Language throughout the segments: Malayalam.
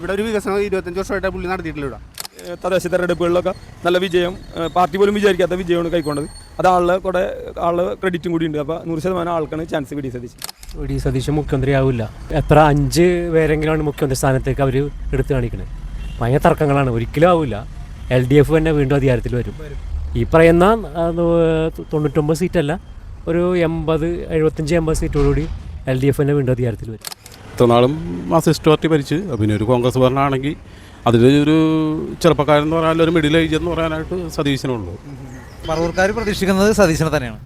ഇവിടെ ഒരു വികസനം ഇരുപത്തഞ്ച് വർഷമായിട്ട് പുള്ളി നടത്തിയിട്ടില്ല ഇവിടെ. തദ്ദേശ തെരഞ്ഞെടുപ്പുകളിലൊക്കെ നല്ല വിജയം പാർട്ടി പോലും വിചാരിക്കാത്ത വിജയമാണ് കൈക്കൊണ്ടത്. അത് ആളുടെ കൂടെ ആളുടെ ക്രെഡിറ്റും കൂടി ഉണ്ട്. അപ്പോൾ നൂറ് ശതമാനം ആൾക്കാണ് chance V D Satheesh V D Satheesh മുഖ്യമന്ത്രി ആവില്ല എത്ര അഞ്ച് പേരെങ്കിലാണ് മുഖ്യമന്ത്രി സ്ഥാനത്തേക്ക് അവർ എടുത്തു കാണിക്കുന്നത് ഭയങ്കര തർക്കങ്ങളാണ്. ഒരിക്കലും ആവില്ല എൽ ഡി എഫ് തന്നെ വീണ്ടും അധികാരത്തിൽ വരും. ഈ പറയുന്ന തൊണ്ണൂറ്റൊമ്പത് സീറ്റല്ല ഒരു എൺപത് എഴുപത്തഞ്ച് എൺപത് സീറ്റോടുകൂടി എൽ ഡി എഫ് തന്നെ വീണ്ടും അധികാരത്തിൽ വരും. ഇത്രനാളും മാസിസ്റ്റ് പാർട്ടി ഭരിച്ച്. പിന്നെ ഒരു കോൺഗ്രസ് ഭരണമാണെങ്കിൽ അതിൽ ഒരു ചെറുപ്പക്കാരൻ എന്ന് പറഞ്ഞാൽ ഒരു മിഡിൽ ഏജ് എന്ന് പറയാനായിട്ട് സതീശനുള്ളൂ പറവൂർക്കാർ പ്രതീക്ഷിക്കുന്നത് സതീശനെ തന്നെയാണ്.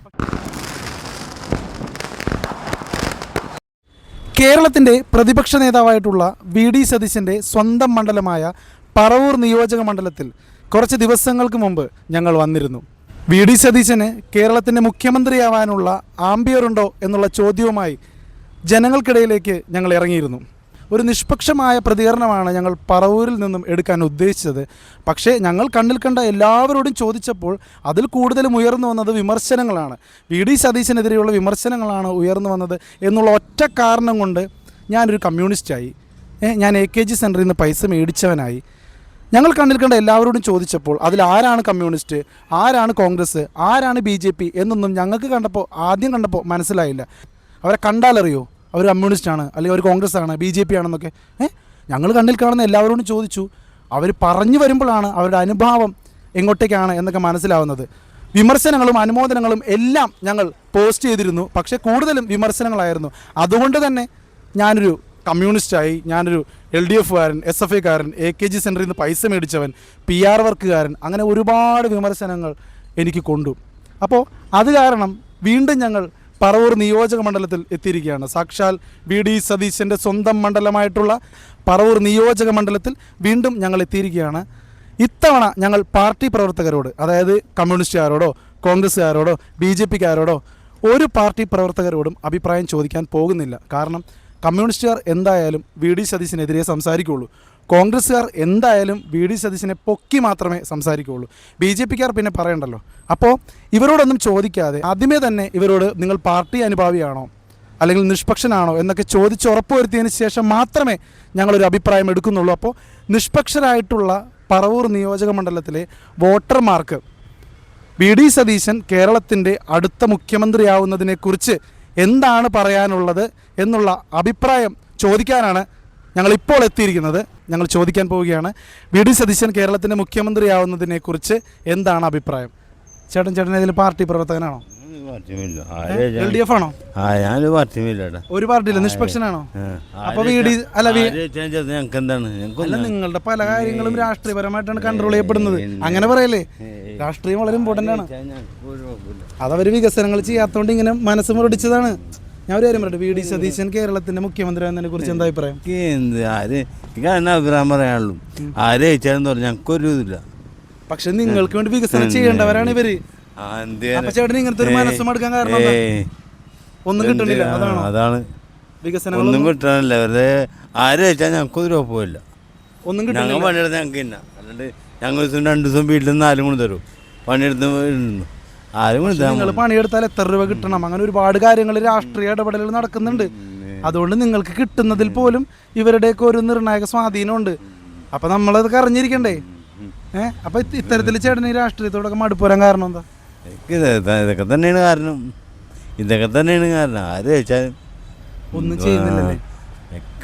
കേരളത്തിന്റെ പ്രതിപക്ഷ നേതാവായിട്ടുള്ള വി ഡി സതീശന്റെ സ്വന്തം മണ്ഡലമായ പറവൂർ നിയോജക മണ്ഡലത്തിൽ കുറച്ച് ദിവസങ്ങൾക്ക് മുമ്പ് ഞങ്ങൾ വന്നിരുന്നു. വി ഡി സതീശന് കേരളത്തിന്റെ മുഖ്യമന്ത്രിയാവാനുള്ള ആംബിയറുണ്ടോ എന്നുള്ള ചോദ്യവുമായി ജനങ്ങൾക്കിടയിലേക്ക് ഞങ്ങൾ ഇറങ്ങിയിരുന്നു. ഒരു നിഷ്പക്ഷമായ പ്രതികരണമാണ് ഞങ്ങൾ പറവൂരിൽ നിന്നും എടുക്കാൻ ഉദ്ദേശിച്ചത്. പക്ഷേ ഞങ്ങൾ കണ്ണിൽ കണ്ട എല്ലാവരോടും ചോദിച്ചപ്പോൾ അതിൽ കൂടുതലും ഉയർന്നു വന്നത് വിമർശനങ്ങളാണ്. വി. ഡി. സതീശനെതിരെയുള്ള വിമർശനങ്ങളാണ് ഉയർന്നു വന്നത് എന്നുള്ള ഒറ്റ കാരണം കൊണ്ട് ഞാനൊരു കമ്മ്യൂണിസ്റ്റായി. ഞാൻ എ കെ ജി സെന്ററിൽ നിന്ന് പൈസ മേടിച്ചവനായി. ഞങ്ങൾ കണ്ണിൽ കണ്ട എല്ലാവരോടും ചോദിച്ചപ്പോൾ അതിൽ ആരാണ് കമ്മ്യൂണിസ്റ്റ് ആരാണ് കോൺഗ്രസ് ആരാണ് ബി ജെ പി എന്നൊന്നും ഞങ്ങൾക്ക് കണ്ടപ്പോൾ ആദ്യം കണ്ടപ്പോൾ മനസ്സിലായില്ല. അവരെ കണ്ടാലറിയോ? അവർ കമ്മ്യൂണിസ്റ്റ് ആണ് അല്ലെങ്കിൽ അവർ കോൺഗ്രസ് ആണ് ബി ജെ പി ആണെന്നൊക്കെ. ഏ? ഞങ്ങൾ കണ്ണിൽ കാണുന്ന എല്ലാവരോടും ചോദിച്ചു. അവർ പറഞ്ഞു വരുമ്പോഴാണ് അവരുടെ അനുഭാവം എങ്ങോട്ടേക്കാണ് എന്നൊക്കെ മനസ്സിലാവുന്നത്. വിമർശനങ്ങളും അനുമോദനങ്ങളും എല്ലാം ഞങ്ങൾ പോസ്റ്റ് ചെയ്തിരുന്നു. പക്ഷേ കൂടുതലും വിമർശനങ്ങളായിരുന്നു. അതുകൊണ്ട് തന്നെ ഞാനൊരു കമ്മ്യൂണിസ്റ്റായി ഞാനൊരു എൽ ഡി എഫുകാരൻ എസ് എഫ് ഐക്കാരൻ എ കെ ജി സെന്ററിൽ നിന്ന് പൈസ മേടിച്ചവൻ പി ആർ വർക്കുകാരൻ അങ്ങനെ ഒരുപാട് വിമർശനങ്ങൾ എനിക്ക് കൊണ്ടു. അപ്പോൾ അത് കാരണം വീണ്ടും ഞങ്ങൾ പറവൂർ നിയോജക മണ്ഡലത്തിൽ എത്തിയിരിക്കുകയാണ്. സാക്ഷാൽ വി ഡി സതീശന്റെ സ്വന്തം മണ്ഡലമായിട്ടുള്ള പറവൂർ നിയോജക മണ്ഡലത്തിൽ വീണ്ടും ഞങ്ങൾ എത്തിയിരിക്കുകയാണ്. ഇത്തവണ ഞങ്ങൾ പാർട്ടി പ്രവർത്തകരോട് അതായത് കമ്മ്യൂണിസ്റ്റുകാരോടോ കോൺഗ്രസ്സുകാരോടോ ബി ജെ പിക്കാരോടോ ഒരു പാർട്ടി പ്രവർത്തകരോടും അഭിപ്രായം ചോദിക്കാൻ പോകുന്നില്ല. കാരണം കമ്മ്യൂണിസ്റ്റുകാർ എന്തായാലും വി ഡി സതീശിനെതിരെ സംസാരിക്കുകയുള്ളൂ കോൺഗ്രസ്സുകാർ എന്തായാലും വി ഡി സതീശനെ പൊക്കി മാത്രമേ സംസാരിക്കുകയുള്ളൂ. ബി ജെ പിക്കാർ പിന്നെ പറയണ്ടല്ലോ. അപ്പോൾ ഇവരോടൊന്നും ചോദിക്കാതെ ആദ്യമേ തന്നെ ഇവരോട് നിങ്ങൾ പാർട്ടി അനുഭാവിയാണോ? അല്ലെങ്കിൽ നിഷ്പക്ഷനാണോ? എന്നൊക്കെ ചോദിച്ച് ഉറപ്പുവരുത്തിയതിന് ശേഷം മാത്രമേ ഞങ്ങളൊരു അഭിപ്രായം എടുക്കുന്നുള്ളൂ. അപ്പോൾ നിഷ്പക്ഷരായിട്ടുള്ള പറവൂർ നിയോജക മണ്ഡലത്തിലെ വോട്ടർമാർക്ക് വി ഡി സതീശൻ കേരളത്തിന്റെ അടുത്ത മുഖ്യമന്ത്രിയാവുന്നതിനെക്കുറിച്ച് എന്താണ് പറയാനുള്ളത് എന്നുള്ള അഭിപ്രായം ചോദിക്കാനാണ് ഞങ്ങൾ ഇപ്പോൾ എത്തിയിരിക്കുന്നത്. ഞങ്ങൾ ചോദിക്കാൻ പോവുകയാണ്. വി ഡി സതീശൻ കേരളത്തിന്റെ മുഖ്യമന്ത്രിയാവുന്നതിനെക്കുറിച്ച് എന്താണ് അഭിപ്രായം? ചേട്ടൻ ചേട്ടൻ ഇതിൽ പാർട്ടി പ്രവർത്തകനാണോ? പാർട്ടിയുമില്ല. എൽ ഡി എഫ് ആണോ? ആ ഞാനൊരു ഒരു പാർട്ടിയില്ല നിഷ്പക്ഷനാണോ? അപ്പൊ വി ഡി അല്ല വി ഞങ്ങൾക്ക് എന്താണ് അല്ല നിങ്ങളുടെ പല കാര്യങ്ങളും രാഷ്ട്രീയപരമായിട്ടാണ് കൺട്രോൾ ചെയ്യപ്പെടുന്നത്. അങ്ങനെ പറയല്ലേ? രാഷ്ട്രീയം വളരെ ഇമ്പോർട്ടന്റ് ആണ്. അതവർ വികസനങ്ങൾ ചെയ്യാത്തതുകൊണ്ട് ഇങ്ങനെ മനസ്സ് മുരടിച്ചതാണ്. ഞാൻ ഒരു കാര്യം പറയട്ടെ വി ഡി സതീശൻ കേരളത്തിന്റെ മുഖ്യമന്ത്രി എന്നതിനെ കുറിച്ച് എന്താ അഭിപ്രായം? എന്ത് ആര് എനിക്ക് എന്നാ അഭിപ്രായം പറയാനുള്ളൂ? ആരെ ജയിച്ചാലെന്ന് പറഞ്ഞു ഞങ്ങൾക്കൊരു ഇതില്ല പക്ഷെ നിങ്ങൾക്ക് വേണ്ടി വികസനം ചെയ്യേണ്ടവരാണ് ഇവർ. അപ്പൊ ഇങ്ങനത്തെ ഒരു മനസ്സും എടുക്കാൻ കാരണം. ഒന്നും കിട്ടണില്ല അതാണോ? അതാണ്. വികസനം ഒന്നും കിട്ടണില്ല വെറുതെ ആര് ജയിച്ചാൽ ഞങ്ങൾക്കൊരു കുഴപ്പമില്ല ഒന്നും ഞങ്ങൾ കിട്ടണില്ല പണിയെടുത്ത് ഞങ്ങൾക്ക് ഇന്ന. അല്ലാണ്ട് ഞങ്ങൾ ദിവസം രണ്ട് ദിവസം വീട്ടിൽ നിന്ന് ആരും കൊണ്ട് തരും. പണിയെടുത്ത് ഇരുന്നു. ആരും കൊണ്ട് നിങ്ങൾ പണിയെടുത്താൽ എത്ര രൂപ കിട്ടണം? അങ്ങനെ ഒരുപാട് കാര്യങ്ങൾ രാഷ്ട്രീയ ഇടപെടലുകൾ നടക്കുന്നുണ്ട്. അതുകൊണ്ട് നിങ്ങൾക്ക് കിട്ടുന്നതിൽ പോലും ഇവരുടെയൊക്കെ ഒരു നിർണായക സ്വാധീനമുണ്ട്. അപ്പൊ നമ്മളതൊക്കെ അറിഞ്ഞിരിക്കണ്ടേ ഏഹ്? അപ്പൊ ഇത് ഇത്തരത്തിൽ ചേട്ടൻ ഈ രാഷ്ട്രീയത്തോടൊക്കെ മടുപ്പുരാൻ കാരണം എന്താ? ഇതൊക്കെ തന്നെയാണ് കാരണം. ഇതൊക്കെ തന്നെയാണ് കാരണം. ആര് ചോദിച്ചാലും ഒന്നും ചെയ്യുന്നില്ലല്ലേ?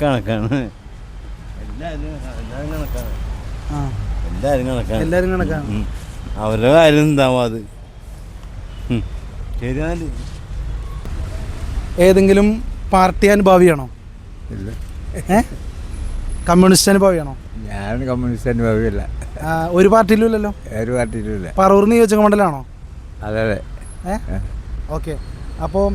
കണക്കാണ്. എല്ലാവരും കണക്കാണ്. ആ. എല്ലാവരും കണക്കാണ്. എല്ലാരും കണക്കാണ്. അവരുടെ കാര്യം എന്താവും അത്? ശരിയാൽ. ഏതെങ്കിലും പാർട്ടി അനുഭാവിയാണോ? ഏ? കമ്മ്യൂണിസ്റ്റ് അനുഭാവിയാണോ? ഞാൻ കമ്മ്യൂണിസ്റ്റ് അനുഭാവിയല്ല. ആ, ഒരു പാർട്ടിയിലും ഇല്ലല്ലോ? ഒരു പാർട്ടിയിലും ഇല്ല. പറവൂർ നിയോജക മണ്ഡലമാണോ അതെ അതെ. ഏ? ഓക്കെ. അപ്പോൾ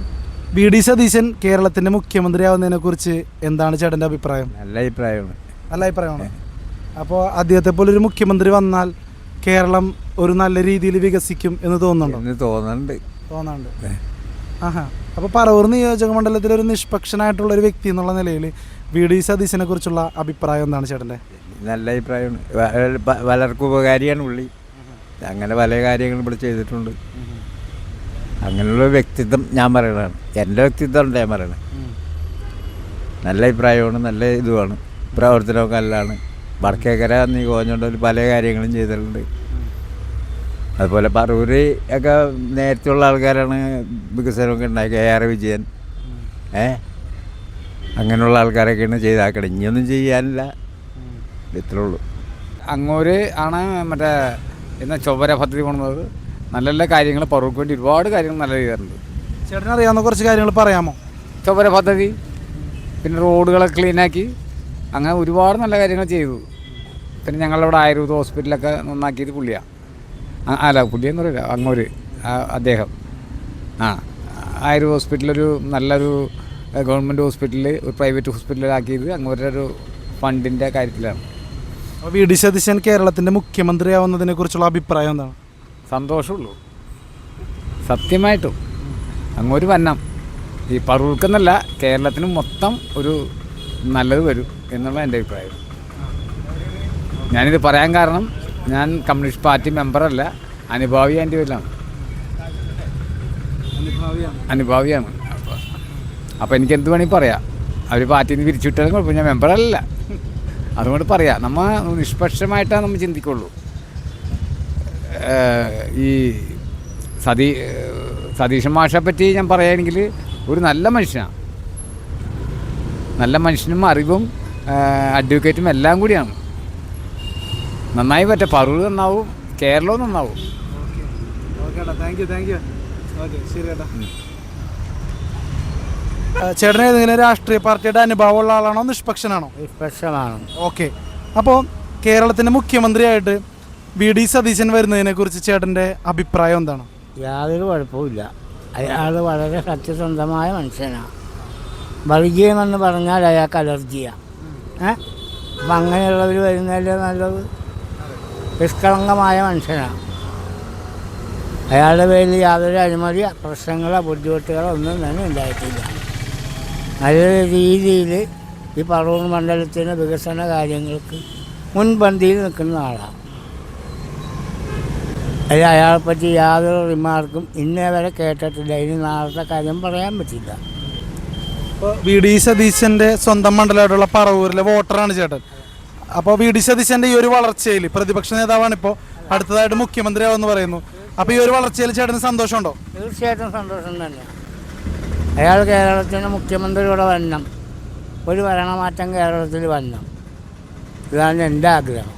വി ഡി സതീശൻ കേരളത്തിന്റെ മുഖ്യമന്ത്രിയാവുന്നതിനെ കുറിച്ച് എന്താണ് ചേട്ടന്റെ അഭിപ്രായം? നല്ല അഭിപ്രായമാണ്. നല്ല അഭിപ്രായമാണ്. അപ്പോൾ അദ്ദേഹത്തെ പോലെ ഒരു മുഖ്യമന്ത്രി വന്നാൽ കേരളം ഒരു നല്ല രീതിയിൽ വികസിക്കും എന്ന് തോന്നുന്നുണ്ടോ? എന്ന് തോന്നുന്നുണ്ട്. തോന്നാണ്ട് ആഹാ. അപ്പോൾ പറവൂർ നിയോജക മണ്ഡലത്തിലെ ഒരു നിഷ്പക്ഷനായിട്ടുള്ള ഒരു വ്യക്തി എന്നുള്ള നിലയിൽ വി ഡി സതീശനെ കുറിച്ചുള്ള അഭിപ്രായം എന്താണ് ചേട്ടന്റെ? നല്ല അഭിപ്രായമാണ്. പലർക്കും ഉപകാരിയാണ് പുള്ളി. അങ്ങനെ പല കാര്യങ്ങളും ഇവിടെ ചെയ്തിട്ടുണ്ട്. അങ്ങനെയുള്ള വ്യക്തിത്വം ഞാൻ പറയണതാണ്. എന്റെ വ്യക്തിത്വമാണ് ഞാൻ പറയണത്. നല്ല അഭിപ്രായമാണ് നല്ല ഇതുമാണ്. പ്രവർത്തനമൊക്കെ നല്ലതാണ്. വടക്കേക്കര നീ കോഞ്ഞുകൊണ്ട് പല കാര്യങ്ങളും ചെയ്തിട്ടുണ്ട്. അതുപോലെ പറവൂര് ഒക്കെ നേരത്തെയുള്ള ആൾക്കാരാണ് വികസനമൊക്കെ ഉണ്ടാക്കിയ എ ആർ വിജയൻ. ഏ? അങ്ങനെയുള്ള ആൾക്കാരൊക്കെയാണ് ചെയ്താക്കണം ഇനിയൊന്നും ചെയ്യാനില്ല. ഇത്രേ ഉള്ളൂ. അങ്ങോര് ആണ് മറ്റേ എന്ന ചൊവ്വര പദ്ധതി കൊണ്ടുവന്നത് നല്ല നല്ല കാര്യങ്ങൾ പറവൂർക്ക് വേണ്ടി ഒരുപാട് കാര്യങ്ങൾ നല്ല ചെയ്തിട്ടുണ്ട് ചേട്ടൻ അറിയാവുന്ന കുറച്ച് കാര്യങ്ങൾ പറയാമോ? ചൊവ്വര പദ്ധതി പിന്നെ റോഡുകളൊക്കെ ക്ലീനാക്കി അങ്ങനെ ഒരുപാട് നല്ല കാര്യങ്ങൾ ചെയ്തു. പിന്നെ ഞങ്ങളിവിടെ ആയുർവേദ ഹോസ്പിറ്റലൊക്കെ നന്നാക്കിയത് പുള്ളിയാണ് അല്ല പുള്ളിയെന്ന് പറയില്ല അങ്ങോര് അദ്ദേഹം. ആ ആ ഒരു ഹോസ്പിറ്റലൊരു നല്ലൊരു ഗവൺമെന്റ് ഹോസ്പിറ്റലിൽ ഒരു പ്രൈവറ്റ് ഹോസ്പിറ്റലിലാക്കിയത് അങ്ങോരുടെ ഒരു ഫണ്ടിന്റെ കാര്യത്തിലാണ്. അപ്പോൾ വി ഡി സതീശൻ കേരളത്തിന്റെ മുഖ്യമന്ത്രിയാവുന്നതിനെ കുറിച്ചുള്ള അഭിപ്രായം എന്താണ്? സന്തോഷമുള്ളൂ. സത്യമായിട്ടും അങ്ങോട്ട് വന്നം. ഈ പറവൂർക്കെന്നല്ല കേരളത്തിന് മൊത്തം ഒരു നല്ലത് വരും എന്നുള്ള എന്റെ അഭിപ്രായം. ഞാനിത് പറയാൻ കാരണം ഞാൻ കമ്മ്യൂണിസ്റ്റ് പാർട്ടി മെമ്പറല്ല. അനുഭാവി എന്റെ പേരിലാണ്. അനുഭാവിയാണ്. അപ്പോൾ അപ്പോൾ എനിക്ക് എന്ത് വേണമെങ്കിൽ പറയാം അവർ പാർട്ടിയിൽ നിന്ന് പിരിച്ചുവിട്ടാലും കുഴപ്പം ഞാൻ മെമ്പറല്ല അതുകൊണ്ട് പറയാം. നമ്മൾ നിഷ്പക്ഷമായിട്ടാണ് നമ്മൾ ചിന്തിക്കുള്ളൂ. ഈ സതീ സതീശൻ മാഷെ പറ്റി ഞാൻ പറയുകയാണെങ്കിൽ ഒരു നല്ല മനുഷ്യനാണ്. നല്ല മനുഷ്യനും അറിവും അഡ്വക്കേറ്റും എല്ലാം കൂടിയാണ്. നന്നായി പറ്റ പറൂർ നന്നാവും കേരളവും നന്നാവും. Thank you thank you okay ശരി ചേട്ടാ ചേട്ടൻ ഏതെങ്കിലും രാഷ്ട്രീയ പാർട്ടിയുടെ അനുഭവമുള്ള ആളാണോ നിഷ്പക്ഷനാണോ? നിഷ്പക്ഷനാണ് ഓക്കെ അപ്പോൾ കേരളത്തിന്റെ മുഖ്യമന്ത്രിയായിട്ട് വി ഡി സതീശൻ വരുന്നതിനെ കുറിച്ച് ചേട്ടന്റെ അഭിപ്രായം എന്താണ്? യാതൊരു കുഴപ്പമില്ല അയാൾ വളരെ സത്യസന്ധമായ മനുഷ്യനാണ് വർഗീയമെന്ന് പറഞ്ഞാൽ അയാൾക്ക് അലർജിയാണ് ഏഹ് അപ്പം അങ്ങനെയുള്ളവർ വരുന്നതല്ലേ നല്ലത്? നിഷ്കളങ്കമായ മനുഷ്യനാണ്. അയാളുടെ പേരിൽ യാതൊരു അനുമതി പ്രശ്നങ്ങളോ ബുദ്ധിമുട്ടുകളോ ഒന്നും തന്നെ ഉണ്ടായിട്ടില്ല. നല്ല രീതിയിൽ ഈ പറവൂർ മണ്ഡലത്തിന്റെ വികസന കാര്യങ്ങൾക്ക് മുൻപന്തിയിൽ നിൽക്കുന്ന ആളാണ്. അതിൽ അയാളെപ്പറ്റി യാതൊരു റിമാർക്കും ഇന്നേ വരെ കേട്ടിട്ടില്ല. ഇനി നാളത്തെ കാര്യം പറയാൻ പറ്റില്ല. ഇപ്പോൾ വി ഡി സതീശന്റെ സ്വന്തം മണ്ഡലമായിട്ടുള്ള പറവൂരിലെ വോട്ടറാണ് ചേട്ടൻ. അപ്പോൾ വി ഡി സതീശന്റെ ഈ ഒരു വളർച്ചയിൽ പ്രതിപക്ഷ നേതാവാണ് ഇപ്പോൾ അടുത്തതായിട്ട് മുഖ്യമന്ത്രിയാവെന്ന് പറയുന്നു. അപ്പോൾ ഈ ഒരു വളർച്ചയിൽ ചേട്ടന് സന്തോഷമുണ്ടോ? തീർച്ചയായിട്ടും സന്തോഷം തന്നെ. അയാൾ കേരളത്തിന് മുഖ്യമന്ത്രിയുടെ വരണം. ഒരു ഭരണമാറ്റം കേരളത്തിൽ വരണം. ഇതാണ് എന്റെ ആഗ്രഹം.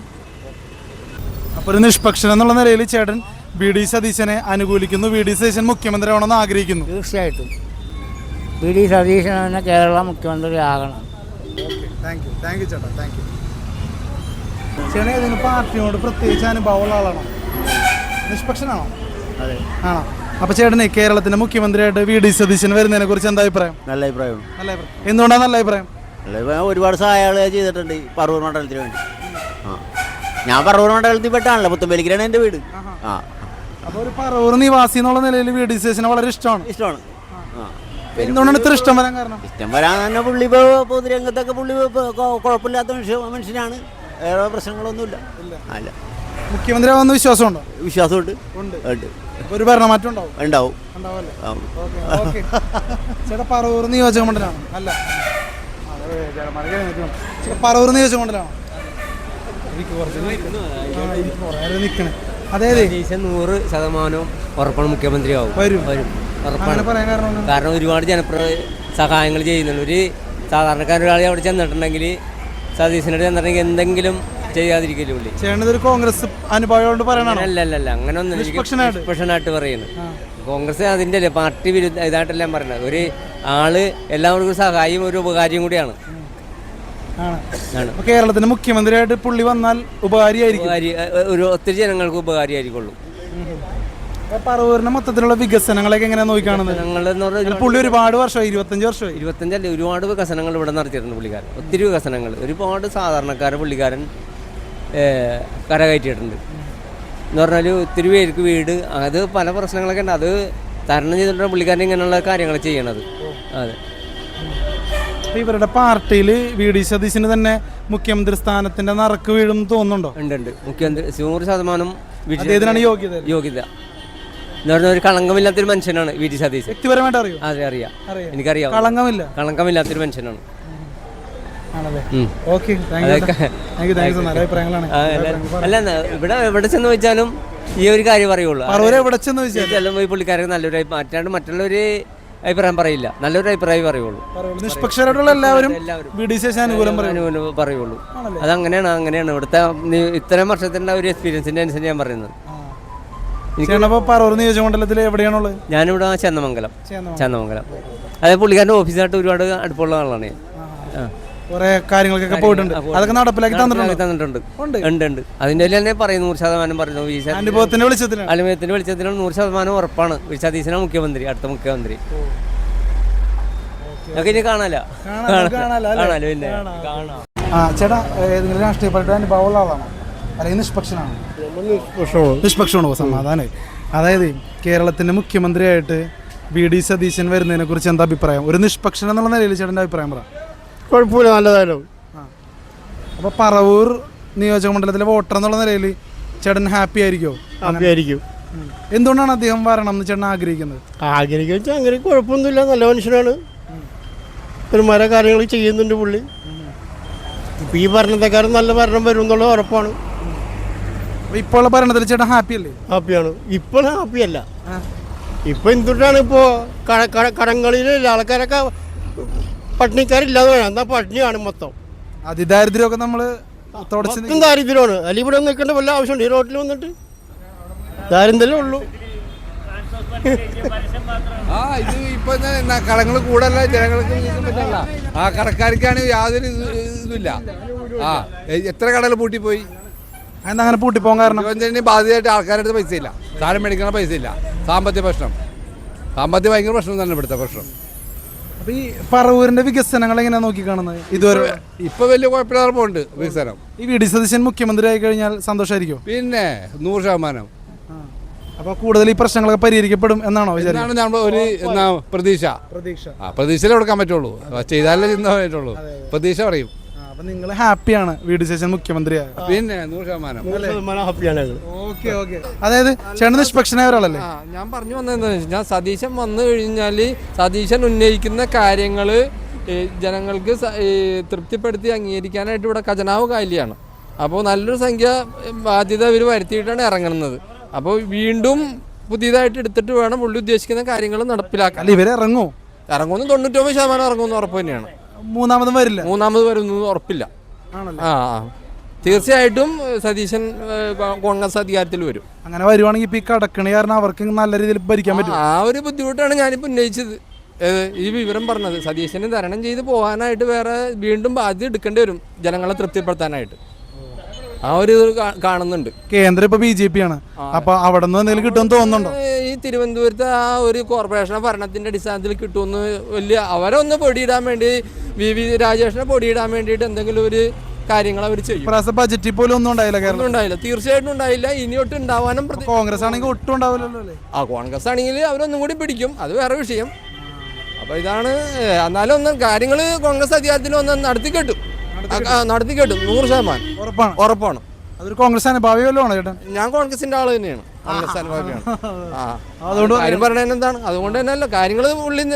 അപ്പോൾ ഒരു നിഷ്പക്ഷൻ എന്നുള്ള നിലയിൽ ചേട്ടൻ വി ഡി സതീശനെ അനുകൂലിക്കുന്നു. വി ഡി സതീശൻ മുഖ്യമന്ത്രിയാവണമെന്ന് ആഗ്രഹിക്കുന്നു. തീർച്ചയായിട്ടും. വി ഡി സതീശൻ തന്നെ കേരള മുഖ്യമന്ത്രി ആകണം. താങ്ക് യു താങ്ക് യു ചേട്ടാ. താങ്ക് യു ചേട്ടൻ ഏതെങ്കിലും പാർട്ടിയോട് പ്രത്യേകിച്ച് അനുഭവമുള്ള ആളാണോ? നിഷ്പക്ഷനാണോ? അതെ. ആണോ? അപ്പൊ ചേട്ടനെ കേരളത്തിന്റെ മുഖ്യമന്ത്രിയായിട്ട് വി ഡി സതീശൻ വരുന്നതിനെ കുറിച്ച് എന്താ അഭിപ്രായം? നല്ല അഭിപ്രായം. നല്ല അഭിപ്രായം. എന്തുകൊണ്ടാണ് നല്ല അഭിപ്രായം? നല്ല അഭിപ്രായം ഒരുപാട് സഹായങ്ങൾ ചെയ്തിട്ടുണ്ട് ഈ പറവൂർ മണ്ഡലത്തിന് വേണ്ടി. ആ. ഞാൻ പറവൂർ മണ്ഡലത്തിൽ പെട്ടാണല്ലോ പുത്തമ്പലിക്കലാണ് എന്റെ വീട്. ആ. അപ്പോൾ ഒരു പറവൂർ നിവാസി എന്നുള്ള നിലയിൽ വി ഡി സതീശനെ വളരെ ഇഷ്ടമാണ്. ഇഷ്ടമാണ്. ആ. എന്തുകൊണ്ടാണ് ഇത്ര ഇഷ്ടം വരാൻ കാരണം? ഇഷ്ടം വരാൻ തന്നെ പുള്ളി പൊതുരംഗത്തൊക്കെ പുള്ളി കുഴപ്പമില്ലാത്ത മനുഷ്യ മനുഷ്യനാണ്. വേറെ പ്രശ്നങ്ങളൊന്നുമില്ല. അല്ല. മുഖ്യമന്ത്രി വന്ന വിശ്വാസമുണ്ടോ? വിശ്വാസമുണ്ട്. ഉണ്ട്. ഒരു ഭരണമാറ്റം ഉണ്ടാവും? ഉണ്ടാവും. ഉണ്ടാവല്ലേ? ആ. Okay okay. ചേട്ടാ പറവൂർ നിയോജക മണ്ഡലമാണ്. അല്ല. പറവൂർ നിയോജക മണ്ഡലമാണ്? നിൽക്കണേ. അതെ അതെ നൂറ് ശതമാനവും ഉറപ്പാണ് മുഖ്യമന്ത്രിയാവും. വരും. വരും. ഉറപ്പാണ്. കാരണം കാരണം ഒരുപാട് ജനപ്രിയ സഹായങ്ങൾ ചെയ്യുന്നുണ്ട്. ഒരു സാധാരണക്കാരൊരാളെ അവിടെ ചെന്നിട്ടുണ്ടെങ്കിൽ സതീശനോട് ചെന്നിട്ടുണ്ടെങ്കിൽ എന്തെങ്കിലും ചെയ്യാതിരിക്കില്ല പുള്ളി. ഇതൊരു കോൺഗ്രസ് അനുഭവം പറയണോ അല്ല അല്ല അല്ല അങ്ങനെ ഒന്നും നിഷ്പക്ഷനായിട്ട്? നിഷ്പക്ഷനായിട്ട് പറയുന്നത് കോൺഗ്രസ് അതിന്റെ അല്ലേ പാർട്ടി വിരുദ്ധ ഇതായിട്ടെല്ലാം പറയുന്നത് ഒരു ആൾ എല്ലാവർക്കും സഹായം ഒരു ഉപകാരിയും കൂടിയാണ്. കേരളത്തിന്റെ മുഖ്യമന്ത്രിയായിട്ട് പുള്ളി വന്നാൽ ഉപകാരിയായിരിക്കും. ഉപകാരി ഒരു ഒത്തിരി ജനങ്ങൾക്ക് ഉപകാരിയായിരിക്കുള്ളൂ. പറവൂരിന്റെ മൊത്തത്തിലുള്ള വികസനങ്ങളൊക്കെ എങ്ങനെയാണ് നോക്കിക്കാണുന്നത്? പുള്ളി ഒരുപാട് വർഷമായി ഇരുപത്തഞ്ച് വർഷമായി ഇരുപത്തഞ്ചല്ല ഒരുപാട് വികസനങ്ങൾ ഇവിടെ നടത്തിയിട്ടുണ്ട് പുള്ളിക്കാരൻ. ഒത്തിരി വികസനങ്ങൾ. ഒരുപാട് സാധാരണക്കാരൻ പുള്ളിക്കാരൻ കരകയറ്റിയിട്ടുണ്ട്. എന്ന് പറഞ്ഞാൽ ഒത്തിരി പേർക്ക് വീട് അത് പല പ്രശ്നങ്ങളൊക്കെ ഉണ്ട്. അത് തരണം ചെയ്തിട്ടുള്ള പുള്ളിക്കാരൻ ഇങ്ങനെയുള്ള കാര്യങ്ങൾ ചെയ്യണത്. അതെ. ഇവരുടെ പാർട്ടിയിൽ വി ഡി സതീശന് തന്നെ മുഖ്യമന്ത്രി സ്ഥാനത്തിന്റെ നറുക്ക് വീഴും തോന്നുന്നുണ്ടോ? ഉണ്ട് ഉണ്ട്. മുഖ്യമന്ത്രി നൂറ് ശതമാനം യോഗ്യത? യോഗ്യത. എന്ന് പറഞ്ഞ ഒരു കളങ്കമില്ലാത്തൊരു മനുഷ്യനാണ് വി ടി സതീശൻ. വ്യക്തിപരമായിട്ട് അറിയോ? അതെ അറിയാം. അറിയാം. എനിക്കറിയാം. കളങ്കമില്ല. കളങ്കമില്ലാത്തൊരു മനുഷ്യനാണ്. അല്ല ഇവിടെ എവിടെ ചെന്ന് വെച്ചാലും ഈ ഒരു കാര്യം പറയുള്ളൂ. എവിടെ ചെന്ന് ഈ പുള്ളിക്കാരൊക്കെ നല്ലൊരു അഭി- മാറ്റാണ്ട് മറ്റുള്ളവര് അഭിപ്രായം പറയില്ല. നല്ലൊരു അഭിപ്രായം പറയുള്ളൂ. നിഷ്പക്ഷരായിട്ടുള്ള എല്ലാവരും അനുകൂലം പറയും അനുകൂലം പറയുള്ളൂ. അതങ്ങനെയാണ് അങ്ങനെയാണ്. ഇവിടുത്തെ ഇത്രയും വർഷത്തിന്റെ ഒരു എക്സ്പീരിയൻസിന്റെ അനുസരിച്ച് ഞാൻ പറയുന്നത്. ചേട്ടനപ്പോ പറവൂർ നിയോജകമണ്ഡലത്തിൽ എവിടെയാണുള്ളത്? ഞാനിവിടെ ചന്ദമംഗലം ചെന്നമംഗലം. ചന്ദമംഗലം അതായത് പുള്ളിക്കാരന്റെ ഓഫീസായിട്ട് ഒരുപാട് അടുപ്പമുള്ള ആളാണ്. കുറെ കാര്യങ്ങൾക്കൊക്കെ പോയിട്ടുണ്ട്. അതൊക്കെ നടപ്പിലാക്കി തന്നിട്ടുണ്ട്? ഉണ്ട്. ഉണ്ട് അതിന്റെ തന്നെ പറയും നൂറ് ശതമാനം പറയുന്നു അനുഭവത്തിന്റെ വെളിച്ചത്തിലാണ്. അലുമയത്തിന്റെ വെളിച്ചത്തിലും നൂറ് ശതമാനം ഉറപ്പാണ്. വിശാദീശനാണ് മുഖ്യമന്ത്രി അടുത്ത മുഖ്യമന്ത്രി. ഞങ്ങൾക്ക് ഇനി കാണാലോ. കാണാലോ, പിന്നെ കാണാം. ചേട്ടാ ഏതെങ്കിലും രാഷ്ട്രീയ പാർട്ടിയുടെ അനുഭവമുള്ള ആളാണോ? അല്ലെങ്കിൽ നിഷ്പക്ഷനാണ്. നിഷ്പക്ഷമാണോ. സമാധാനം അതായത് കേരളത്തിന്റെ മുഖ്യമന്ത്രിയായിട്ട് വി ഡി സതീശൻ വരുന്നതിനെ കുറിച്ച് എന്താ അഭിപ്രായം? ഒരു നിഷ്പക്ഷൻ എന്നുള്ള നിലയിൽ ചേട്ടന്റെ അഭിപ്രായം പറ. കുഴപ്പമില്ല നല്ലതായാലും അപ്പോൾ പറവൂർ നിയോജക മണ്ഡലത്തിലെ വോട്ടർ എന്നുള്ള നിലയിൽ ചേട്ടൻ ഹാപ്പി ആയിരിക്കുമോ ഹാപ്പിയായിരിക്കും എന്തുകൊണ്ടാണ് അദ്ദേഹം വരണം എന്ന് ചേട്ടൻ ആഗ്രഹിക്കുന്നത്? ആഗ്രഹിക്കുക അങ്ങനെ കുഴപ്പമൊന്നുമില്ല നല്ല മനുഷ്യനാണ്. പെരുമാര കാര്യങ്ങൾ ചെയ്യുന്നുണ്ട് പുള്ളി. ഇപ്പൊ ഈ ഭരണത്തെക്കാരും നല്ല ഭരണം വരും എന്നുള്ളത് ഉറപ്പാണ്. ഇപ്പോൾ ഭരണത്തിൽ ചേട്ടൻ ഹാപ്പി അല്ലേ? ഹാപ്പിയാണ് ഇപ്പോൾ ഹാപ്പിയല്ല ഇപ്പൊ എന്തുകൊണ്ടാണ് ഇപ്പോ കട കട കടങ്ങളിൽ ആൾക്കാരൊക്കെ പട്ടിണിക്കാരില്ലാതെ വേണം. എന്നാ പട്ടിണിയാണ് മൊത്തം. അതിദാരിദ്ര്യമൊക്കെ നമ്മൾ മൊത്തം ദാരിദ്ര്യമാണ്. അല്ലെങ്കിൽ ഇവിടെ നിൽക്കേണ്ട വല്ല ആവശ്യമുണ്ട്? ഈ റോട്ടിൽ വന്നിട്ട്? ദാരിദ്ര്യം ഉള്ളൂ. ആ ഇത് ഇപ്പൊ കടങ്ങൾ കൂടല്ല ജനങ്ങൾക്ക് ജീവിക്കാൻ ആ കടക്കാർക്കാണ് യാതൊരു ഇത് ഇതുമില്ല. ആ എത്ര കടകൾ പൂട്ടിപ്പോയി? എന്താ അങ്ങനെ പൂട്ടിപ്പോകാൻ കാരണം? തിരുവനന്തപുരത്തിന് ബാധിതമായിട്ട് ആൾക്കാരുടെ അടുത്ത് പൈസ ഇല്ല. സാധനം മേടിക്കണ പൈസ ഇല്ല. സാമ്പത്തിക പ്രശ്നം. സാമ്പത്തിക ഭയങ്കര പ്രശ്നം തന്നെ ഇവിടുത്തെ പ്രശ്നം. അപ്പൊ ഈ പറവൂരിന്റെ വികസനങ്ങൾ എങ്ങനെയാ നോക്കി കാണുന്നത് ഇതുവരെ ഇപ്പൊ വലിയ കുഴപ്പമില്ലാതെ പോകുന്നുണ്ട് വികസനം. ഈ വി ഡി സതീശൻ മുഖ്യമന്ത്രി ആയി കഴിഞ്ഞാൽ സന്തോഷമായിരിക്കും പിന്നെ നൂറ് ശതമാനം. അപ്പൊ കൂടുതൽ ഈ പ്രശ്നങ്ങളൊക്കെ പരിഹരിക്കപ്പെടും എന്നാണോ നമ്മൾ ഒരു പ്രതീക്ഷ. പ്രതീക്ഷ. ആ പ്രതീക്ഷയിലേ കൊടുക്കാൻ പറ്റുള്ളൂ. ചെയ്താലേ ചിന്ത പറ്റുള്ളൂ. പ്രതീക്ഷ പറയും. അപ്പൊ നിങ്ങൾ ഹാപ്പിയാണ് വീട് സതീശൻ മുഖ്യമന്ത്രിയായ. പിന്നെ നൂറ് ശതമാനം. ഹാപ്പിയാണ് ഞങ്ങൾ ഓക്കെ ഓക്കെ. അതായത് ചേട്ടൻ നിഷ്പക്ഷനായ ഒരാളല്ലേ ഞാൻ പറഞ്ഞു വന്നതെന്ന് വെച്ചാൽ സതീശൻ വന്നു കഴിഞ്ഞാൽ സതീശൻ ഉന്നയിക്കുന്ന കാര്യങ്ങൾ ജനങ്ങൾക്ക് തൃപ്തിപ്പെടുത്തി അംഗീകരിക്കാനായിട്ട് ഇവിടെ ഖജനാവ് കാലിയാണ്. അപ്പോൾ നല്ലൊരു സംഖ്യ ബാധ്യത ഇവർ വരുത്തിയിട്ടാണ് ഇറങ്ങുന്നത്. അപ്പോൾ വീണ്ടും പുതിയതായിട്ട് എടുത്തിട്ട് വേണം പുള്ളി ഉദ്ദേശിക്കുന്ന കാര്യങ്ങൾ നടപ്പിലാക്കാൻ. അല്ല ഇവരെ ഇറങ്ങും ഇറങ്ങുമെന്ന് തൊണ്ണൂറ്റൊമ്പത് ശതമാനം ഇറങ്ങുമെന്ന് ഉറപ്പ് തന്നെയാണ്. മൂന്നാമതും വരില്ല. മൂന്നാമത് വരുന്നത് ഉറപ്പില്ല. ആ ആ. തീർച്ചയായിട്ടും സതീശൻ കോൺഗ്രസ് അധികാരത്തിൽ വരും. അങ്ങനെ വരുവാണെങ്കിൽ ഇപ്പൊ ഈ കടക്കണി കാരണം അവർക്ക് നല്ല രീതിയിൽ ഭരിക്കാൻ പറ്റും. ആ ഒരു ബുദ്ധിമുട്ടാണ് ഞാനിപ്പോൾ ഉന്നയിച്ചത്. ഏത് ഈ വിവരം പറഞ്ഞത് സതീശന് തരണം ചെയ്ത് പോകാനായിട്ട് വേറെ വീണ്ടും ബാധ്യത എടുക്കേണ്ടി വരും ജനങ്ങളെ തൃപ്തിപ്പെടുത്താനായിട്ട്. ആ ഒരു ഇത് കാ- കാണുന്നുണ്ട്. കേന്ദ്രം ഇപ്പൊ ബി ജെ പി ആണ്. അപ്പൊ അവിടെ നിന്ന് എന്തെങ്കിലും കിട്ടുമെന്ന് തോന്നുന്നുണ്ടോ? ഏ, ഈ തിരുവനന്തപുരത്തെ ആ ഒരു കോർപ്പറേഷൻ ഭരണത്തിന്റെ അടിസ്ഥാനത്തിൽ കിട്ടുമെന്ന് വലിയ അവരെ ഒന്ന് പൊടിയിടാൻ വേണ്ടി വി വി രാജേഷിനെ പൊടിയിടാൻ വേണ്ടിയിട്ട് എന്തെങ്കിലും ഒരു കാര്യങ്ങൾ അവർ ചെയ്യും. പ്രസ ബജറ്റിൽ പോലും ഒന്നും ഉണ്ടായില്ല കേരളം ഒന്നും ഉണ്ടായില്ല. തീർച്ചയായിട്ടും ഉണ്ടായില്ല. ഇനിയൊട്ട് ഉണ്ടാവാനും കോൺഗ്രസ് ആണെങ്കിൽ ഒട്ടും ഉണ്ടാവില്ലല്ലോ അല്ലേ? ആ കോൺഗ്രസ് ആണെങ്കിൽ അവരൊന്നും കൂടി പിടിക്കും. അത് വേറെ വിഷയം. അപ്പൊ ഇതാണ് എന്നാലും ഒന്ന് കാര്യങ്ങൾ കോൺഗ്രസ് അധികാരത്തിൽ ഒന്ന് നടത്തി കെട്ടും. നടത്തി കെട്ടും. നൂറ് ശതമാനം. ഉറപ്പാണ്. ഉറപ്പാണ്. അതൊരു കോൺഗ്രസ് അനുഭാവിയല്ലോ ചേട്ടൻ? ഞാൻ കോൺഗ്രസിന്റെ ആൾ തന്നെയാണ്. കോൺഗ്രസ് അനുഭാവിയാണ് ആ അതുകൊണ്ട് കാര്യം പറഞ്ഞതിന് എന്താണ്? അതുകൊണ്ട് തന്നെ അല്ല കാര്യങ്ങൾ ഉള്ളിൽ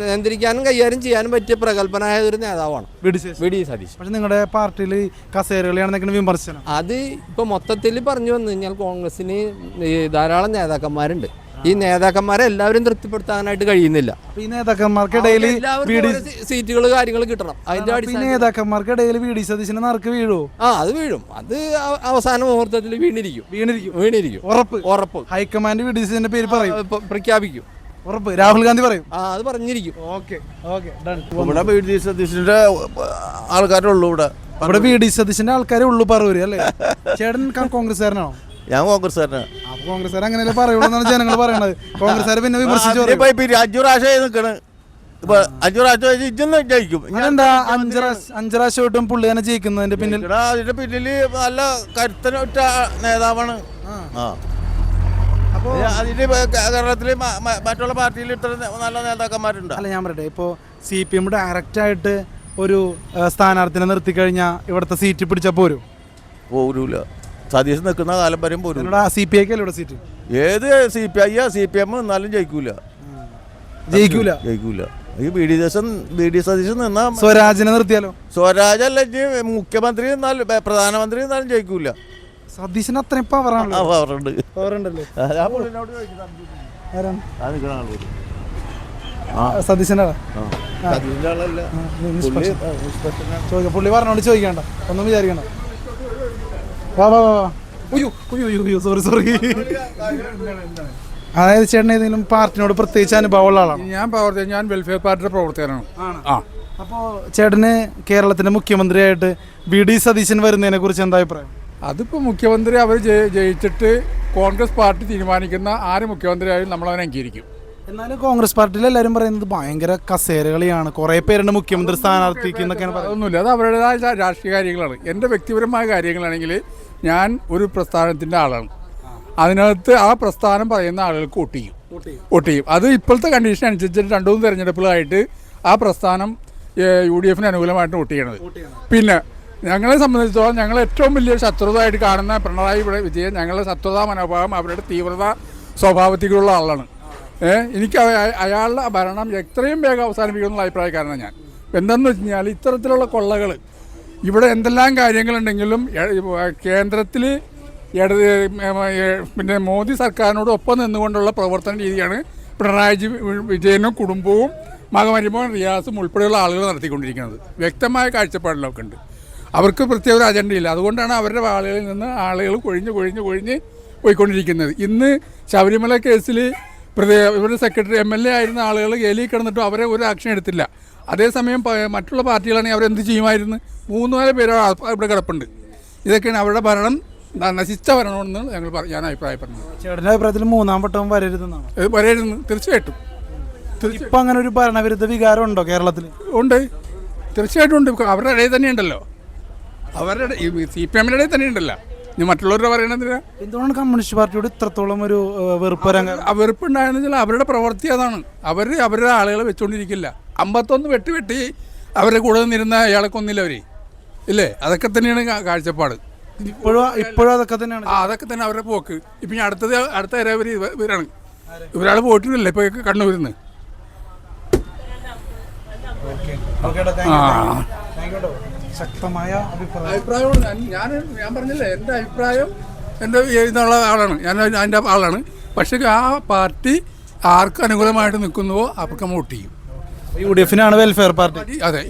നിയന്ത്രിക്കാനും കൈകാര്യം ചെയ്യാനും പറ്റിയ പ്രഗത്ഭനായ ഒരു നേതാവാണ് വി ഡി സതീശ് പക്ഷെ നിങ്ങളുടെ പാർട്ടിയിൽ കസേരകളിയാണ് നിൽക്കുന്ന വിമർശനം. അത് ഇപ്പൊ മൊത്തത്തിൽ പറഞ്ഞു വന്നു കഴിഞ്ഞാൽ കോൺഗ്രസിന് ധാരാളം നേതാക്കന്മാരുണ്ട്. ഈ നേതാക്കന്മാരെ എല്ലാവരും തൃപ്തിപ്പെടുത്താനായിട്ട് കഴിയുന്നില്ല. ഈ നേതാക്കന്മാർക്കിടയിൽ ഡെയിലി സീറ്റുകൾ കാര്യങ്ങൾ കിട്ടണം. അതിന്റെ ഈ അടിസ്ഥാനത്തിൽ നേതാക്കന്മാർക്കിടയിൽ വി ഡി സതീശന് നറുക്ക് വീഴുവോ ആ അത് വീഴും. അത് അവ- അവസാന മുഹൂർത്തത്തിൽ വീണിരിക്കും. വീണിരിക്കും. വീണിരിക്കും. ഉറപ്പ്. ഉറപ്പ്. ഹൈക്കമാൻഡ് വി ഡി സതീശന്റെ പേര് പറയും. പ്രഖ്യാപിക്കും. ഉറപ്പ്. രാഹുൽ ഗാന്ധി പറയും. ആ അത് പറഞ്ഞിരിക്കും. Okay okay done. ഇവിടെ വി ഡി സതീശന്റെ ആൾക്കാരുള്ളൂ ഇവിടെ. ഇവിടെ വി ഡി സതീശന്റെ ആൾക്കാരെ ഉള്ളു പറവൂര് അല്ലേ? ചേട്ടൻ ക- കോൺഗ്രസ്സുകാരനാണോ? ഞാൻ കോൺഗ്രസ്സുകാരനാണ് അപ്പൊ കോൺഗ്രസ്സുകാർ അങ്ങനെയല്ലേ പറയുള്ളൂ എന്നാണ് ജനങ്ങൾ പറയണത്. കോൺഗ്രസ്സുകാർ പിന്നെ വിമർശിച്ചു പറയും. അഞ്ചു പ്രാവശ്യം നിൽക്കണ് ഇപ്പൊ അഞ്ചു പ്രാവശ്യം ഇജ്ജൊന്നും ജയിക്കും. അതെന്താ അഞ്ചര പുള്ളി തന്നെ ജയിക്കുന്നതിന്റെ പിന്നിൽ ഇവിടെ അതിന്റെ പിന്നിൽ നല്ല കരുത്തനൊറ്റ നേതാവാണ്. ആ. അപ്പോ അതിന്റെ കേരളത്തിൽ മ- മ- മറ്റുള്ള പാർട്ടിയിൽ ഇത്ര നല്ല നേതാക്കന്മാരുണ്ട്. അല്ല ഞാൻ പറയട്ടെ. ഇപ്പോ സി പി എം ഡയറക്റ്റ് ആയിട്ട് ഒരു സ്ഥാനാർത്ഥിനെ നിർത്തി കഴിഞ്ഞാൽ ഇവിടുത്തെ സീറ്റ് പിടിച്ചാൽ പോരും? പോരൂല. സതീശ് നിൽക്കുന്ന കാലം വരെയും പോരും സി പി ഐക്ക് ഇവിടെ സീറ്റ് ഏത് C P I C P M എന്നാലും ജയിക്കൂല. ജയിക്കൂല. ജയിക്കൂല. ഈ B D Satheesan B D Satheesan നിന്നാ സ്വരാജിനെ നിർത്തിയാലോ? സ്വരാജ് അല്ല മുഖ്യമന്ത്രി എന്നാലും പ്രധാനമന്ത്രി എന്നാലും ജയിക്കൂല. സതീശന് അത്രയും പവറാണ് പവറുണ്ട് പവറുണ്ടല്ലേ പുള്ളി പറഞ്ഞോണ്ട് ചോദിക്കണ്ട. ഒന്നും വിചാരിക്കണ്ട. വാ വാ വാ സോറി സോറി അതായത് ചേട്ടൻ ഏതെങ്കിലും പാർട്ടിനോട് പ്രത്യേകിച്ച് അനുഭവമുള്ള ആളാണ്? ഞാൻ പ്രവർത്തി ഞാൻ വെൽഫെയർ പാർട്ടിയുടെ പ്രവർത്തകനാണ്. ആ. അപ്പോൾ ചേട്ടന് കേരളത്തിന്റെ മുഖ്യമന്ത്രിയായിട്ട് വി ഡി സതീശൻ വരുന്നതിനെ കുറിച്ച് എന്താ അഭിപ്രായം? അതിപ്പോൾ മുഖ്യമന്ത്രി അവർ ജയിച്ചിട്ട് കോൺഗ്രസ് പാർട്ടി തീരുമാനിക്കുന്ന ആര് മുഖ്യമന്ത്രിയായാലും നമ്മൾ അവനെ അംഗീകരിക്കും. എന്നാലും കോൺഗ്രസ് പാർട്ടിയിൽ എല്ലാവരും പറയുന്നത് ഭയങ്കര കസേരകളിയാണ് കുറെ പേരുണ്ട് മുഖ്യമന്ത്രി സ്ഥാനാർത്ഥിക്ക് ഒന്നുമില്ല അത് അവരുടേതായ രാഷ്ട്രീയ കാര്യങ്ങളാണ്. എന്റെ വ്യക്തിപരമായ കാര്യങ്ങളാണെങ്കിൽ ഞാൻ ഒരു പ്രസ്ഥാനത്തിന്റെ ആളാണ്. അതിനകത്ത് ആ പ്രസ്ഥാനം പറയുന്ന ആളുകൾക്ക് വോട്ട് ചെയ്യും വോട്ട് ചെയ്യും അത് ഇപ്പോഴത്തെ കണ്ടീഷൻ അനുസരിച്ച് രണ്ടു മൂന്ന് തെരഞ്ഞെടുപ്പുകളായിട്ട് ആ പ്രസ്ഥാനം യു ഡി എഫിന് അനുകൂലമായിട്ട് വോട്ട് ചെയ്യണത് പിന്നെ ഞങ്ങളെ സംബന്ധിച്ചിടത്തോളം ഞങ്ങൾ ഏറ്റവും വലിയ ശത്രുതയായിട്ട് കാണുന്ന പിണറായി വിജയൻ ഞങ്ങളുടെ ശത്രുതാ മനോഭാവം അവരുടെ തീവ്രത സ്വഭാവത്തിലുള്ള ആളാണ്. എനിക്ക് അയ- അയ- അയാളുടെ ഭരണം എത്രയും വേഗം അവസാനിപ്പിക്കുന്നുള്ള അഭിപ്രായക്കാരനാണ് ഞാൻ. എന്താണെന്ന് വെച്ച് കഴിഞ്ഞാൽ ഇത്തരത്തിലുള്ള കൊള്ളകൾ ഇവിടെ എന്തെല്ലാം കാര്യങ്ങളുണ്ടെങ്കിലും കേന്ദ്രത്തിൽ ഇടത് പിന്നെ മോദി സർക്കാരിനോട് ഒപ്പം നിന്നുകൊണ്ടുള്ള പ്രവർത്തന രീതിയാണ് പിണറായി വിജയനും കുടുംബവും മകമരുമോൻ റിയാസും ഉൾപ്പെടെയുള്ള ആളുകൾ നടത്തിക്കൊണ്ടിരിക്കുന്നത്. വ്യക്തമായ കാഴ്ചപ്പാടിലൊക്കെ ഉണ്ട്. അവർക്ക് പ്രത്യേക ഒരു അജണ്ടയില്ല അതുകൊണ്ടാണ് അവരുടെ ആളുകളിൽ നിന്ന് ആളുകൾ കൊഴിഞ്ഞ് കൊഴിഞ്ഞ് കൊഴിഞ്ഞ് പോയിക്കൊണ്ടിരിക്കുന്നത്. ഇന്ന് ശബരിമല കേസിൽ പ്രതി ഇവരുടെ സെക്രട്ടറി എം എൽ എ ആയിരുന്ന ആളുകൾ ജയിലിൽ കിടന്നിട്ടും അവരെ ഒരു ആക്ഷൻ എടുത്തില്ല. അതേസമയം മറ്റുള്ള പാർട്ടികളാണെങ്കിൽ അവരെന്ത് ചെയ്യുമായിരുന്നു? മൂന്ന് നാല് പേര് ഇവിടെ കിടപ്പുണ്ട്. ഇതൊക്കെയാണ് അവരുടെ ഭരണം നശിച്ച ഭരണമെന്ന് ഞങ്ങൾ ഞാൻ അഭിപ്രായപ്പെടുന്നത്. ചേട്ടന്റെ അഭിപ്രായത്തിൽ മൂന്നാം വട്ടവും വരരുതെന്നാണ്? വരരുതെന്ന്. തീർച്ചയായിട്ടും. ഇപ്പം അങ്ങനെ ഒരു ഭരണവിരുദ്ധ വികാരം ഉണ്ടോ കേരളത്തിൽ? ഉണ്ട്. തീർച്ചയായിട്ടും ഉണ്ട്. അവരുടെ ഇടയിൽ തന്നെ ഉണ്ടല്ലോ. അവരുടെ സി പി എമ്മിന്റെ ഇടയിൽ തന്നെ ഉണ്ടല്ലോ. ഇനി മറ്റുള്ളവരുടെ പറയണതിന് എന്തുകൊണ്ടാണ് കമ്മ്യൂണിസ്റ്റ് പാർട്ടിയോട് ഇത്രത്തോളം ഒരു വെറുപ്പ് വെറുപ്പുണ്ടായെന്ന് വെച്ചാൽ അവരുടെ പ്രവൃത്തി അതാണ്. അവർ അവരുടെ ആളുകളെ വെച്ചുകൊണ്ടിരിക്കില്ല അമ്പത്തൊന്ന് വെട്ടി വെട്ടി അവരുടെ കൂടെ നിന്നിരുന്ന അയാളെ കൊന്നില്ല അവർ ഇല്ലേ? അതൊക്കെ തന്നെയാണ് കാഴ്ചപ്പാട്. ഇപ്പോഴും ഇപ്പോഴും അതൊക്കെ തന്നെയാണ്? ആ അതൊക്കെ തന്നെ അവരുടെ പോക്ക്. ഇപ്പം ഞാൻ അടുത്തത് അടുത്ത വരെ അവർ ഇവരാണ്. ഇവരാൾ പോയിട്ടില്ലല്ലോ ഇപ്പോൾ കണ്ണൂരിൽ നിന്ന് ശക്തമായ അഭിപ്രായം. ഞാൻ ഞാൻ പറഞ്ഞില്ലേ എന്റെ അഭിപ്രായം എന്റെ എന്നുള്ള ആളാണ്. ഞാൻ അതിന്റെ ആളാണ്. പക്ഷേ ആ പാർട്ടി ആർക്ക് അനുകൂലമായിട്ട് നിൽക്കുന്നുവോ അവർക്ക് നമ്മൾ വോട്ട് ചെയ്യും. യു ഡി എഫിനാണ് വെൽഫെയർ പാർട്ടി അതെ.